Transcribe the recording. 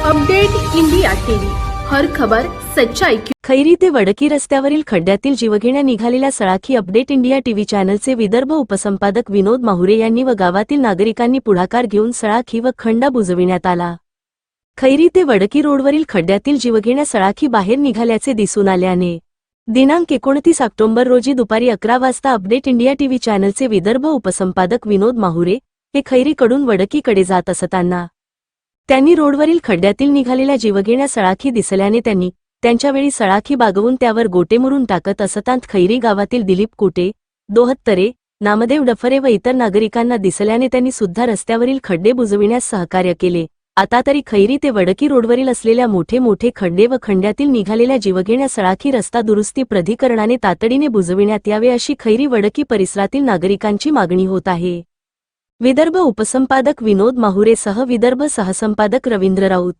Update India TV. हर खबर सच्चाई की खैरी ते वडकी रस्त्यावरील खड्ड्यातील जीवघेण्या निघालेल्या सळाखी अपडेट इंडिया टीव्ही चॅनलचे विदर्भ उपसंपादक विनोद माहुरे यांनी व गावातील नागरिकांनी पुढाकार घेऊन सळाखी व खंडा बुजविण्यात आला. खैरी ते वडकी रोडवरील खड्ड्यातील जीवघेण्या सळाखी बाहेर निघाल्याचे दिसून आल्याने दिनांक एकोणतीस ऑक्टोबर रोजी दुपारी अकरा वाजता अपडेट इंडिया टीव्ही चॅनलचे विदर्भ उपसंपादक विनोद माहुरे हे खैरीकडून वडकीकडे जात असताना त्यांनी रोडवरील खड्ड्यातील निघालेल्या जीवघेण्या सळाखी दिसल्याने त्यांनी त्यांच्यावेळी सळाखी बागवून त्यावर गोटे मुरून टाकत असतांत खैरी गावातील दिलीप कुटे दोहत्तरे नामदेव डफरे व इतर नागरिकांना दिसल्याने त्यांनी सुद्धा रस्त्यावरील खड्डे बुजविण्यास सहकार्य केले. आता तरी खैरी ते वडकी रोडवरील असलेल्या मोठे मोठे खड्डे व खंड्यातील निघालेल्या जीवघेण्या सळाखी रस्ता दुरुस्ती प्राधिकरणाने तातडीने बुजविण्यात यावे अशी खैरी वडकी परिसरातील नागरिकांची मागणी होत आहे. विदर्भ उपसंपादक विनोद माहुरेसह विदर्भ सहसंपादक रवींद्र राऊत.